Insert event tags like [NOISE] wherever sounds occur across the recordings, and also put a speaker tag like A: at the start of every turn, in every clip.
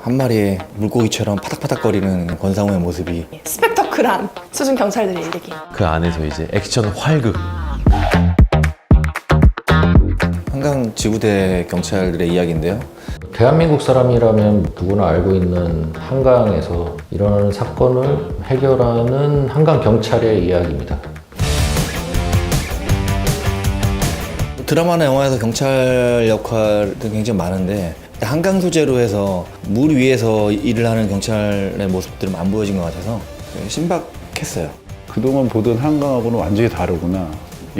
A: 한 마리의 물고기처럼 파닥파닥거리는 권상우의 모습이
B: 스펙터클한 수준 경찰들의 얘기.
C: 그 안에서 이제 액션 활극
A: 한강 지구대 경찰들의 이야기인데요.
D: 대한민국 사람이라면 누구나 알고 있는 한강에서 일어나는 사건을 해결하는 한강 경찰의 이야기입니다.
A: 드라마나 영화에서 경찰 역할도 굉장히 많은데 한강 소재로 해서 물 위에서 일을 하는 경찰의 모습들은 안 보여진 것 같아서 신박했어요.
E: 그동안 보던 한강하고는 완전히 다르구나.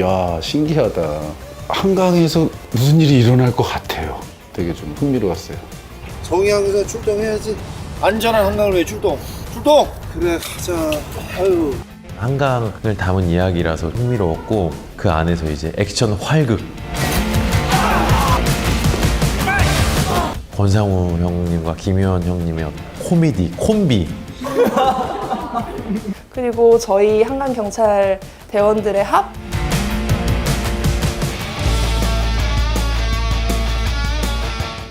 E: 야, 신기하다. 한강에서 무슨 일이 일어날 것 같아요. 되게 좀 흥미로웠어요.
F: 정의항에서 출동해야지. 안전한 한강을 위해 출동. 출동. 그래 가자. 아유.
C: 한강을 담은 이야기라서 흥미로웠고 그 안에서 이제 액션 활극 권상우 형님과 김효연 형님의 코미디 콤비 [LAUGHS]
B: 그리고 저희 한강 경찰 대원들의 합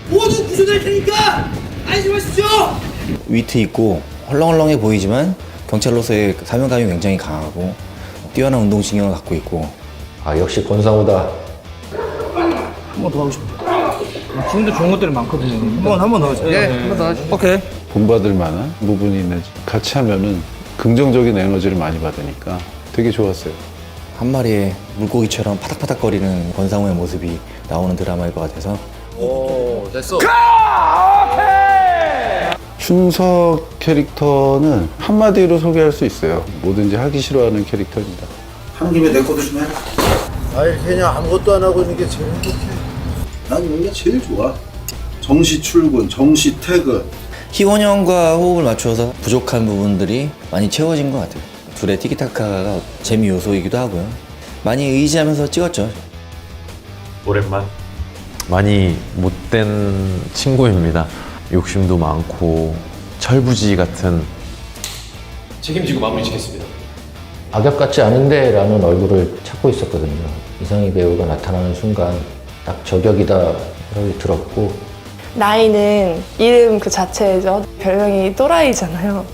F: 모두 구조될 테니까 안심하십시오.
A: 위트 있고 헐렁헐렁해 보이지만 경찰로서의 사명감이 굉장히 강하고 뛰어난 운동신경을 갖고 있고
D: 아 역시 권상우다.
G: 지금도 좋은 것들이 많거든요. 한번 한 번 더 하죠. 예, 한번 더 하죠. 오케이.
E: 본받을 만한 부분이 있는지 같이 하면은 긍정적인 에너지를 많이 받으니까 되게 좋았어요.
A: 한 마리의 물고기처럼 파닥파닥거리는 권상우의 모습이 나오는 드라마일 것 같아서
E: 춘석 캐릭터는 한마디로 소개할 수 있어요. 뭐든지 하기 싫어하는 캐릭터입니다.
F: 한 김에 내 것도 좀 해. 아 이렇게 그냥 아무것도 안 하고 있는 게 제일 행복해. 난 이런 게 제일 좋아. 정시 출근, 정시 퇴근.
A: 희원형과 호흡을 맞춰서 부족한 부분들이 많이 채워진 것 같아요. 둘의 티키타카가 재미 요소이기도 하고요. 많이 의지하면서 찍었죠.
C: 오랜만 많이 못된 친구입니다 욕심도 많고 철부지 같은
D: 악역 같지 않은데 라는 얼굴을 찾고 있었거든요. 이상희 배우가 나타나는 순간 딱 저격이다 생각이 들었고
B: 나이는 이름 그 자체죠. 별명이 또라이잖아요.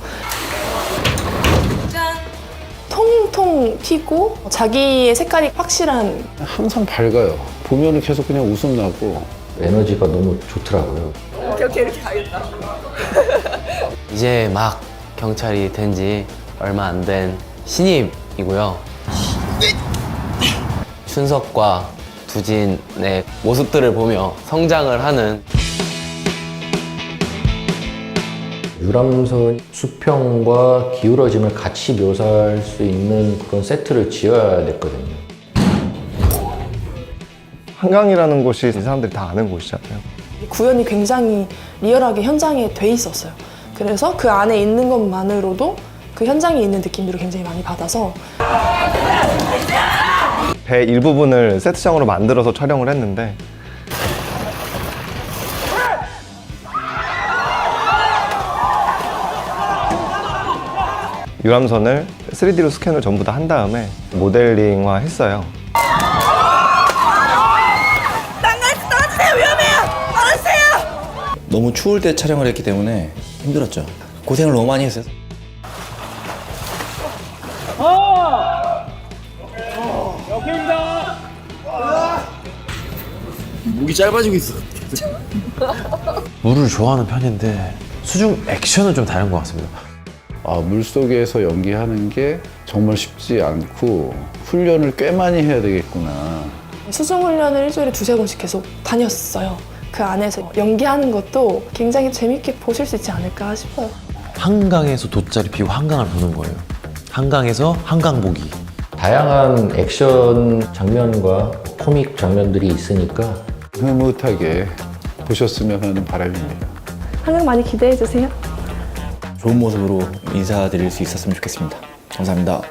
B: 통통 튀고 자기의 색깔이 확실한
E: 항상 밝아요. 보면은 계속 그냥 웃음 나고
D: 에너지가 너무 좋더라고요. [LAUGHS]
H: 이제 막 경찰이 된 지 얼마 안 된 신입이고요. 춘석과 두진의 모습들을 보며 성장을 하는
D: 유람선 수평과 기울어짐을 같이 묘사할 수 있는 그런 세트를 지어야 됐거든요.
I: 한강이라는 곳이 이 사람들이 다 아는 곳이잖아요.
B: 구현이 굉장히 리얼하게 현장에 돼 있었어요. 그래서 그 안에 있는 것만으로도 그 현장에 있는 느낌들을 굉장히 많이 받아서
I: 배 일부분을 세트장으로 만들어서 촬영을 했는데 유람선을 3D로 스캔을 전부 다 한 다음에 모델링화 했어요.
A: 너무 추울 때 촬영을 했기 때문에 힘들었죠. 고생을 너무 많이 했어요.
F: 목이 짧아지고 있어.
C: 물을 좋아하는 편인데 수중 액션은 좀 다른 것 같습니다
E: 아, 물속에서 연기하는 게 정말 쉽지 않고 훈련을 꽤 많이 해야 되겠구나.
B: 수중 훈련을 일주일에 두세 번씩 계속 다녔어요. 그 안에서 연기하는 것도 굉장히 재밌게 보실 수 있지 않을까 싶어요.
C: 한강에서 돗자리 피고 한강을 보는 거예요 한강에서 한강 보기
D: 다양한 액션 장면과 코믹 장면들이 있으니까
E: 흐뭇하게 보셨으면 하는 바람입니다.
B: 한강 많이 기대해 주세요.
A: 좋은 모습으로 인사드릴 수 있었으면 좋겠습니다. 감사합니다.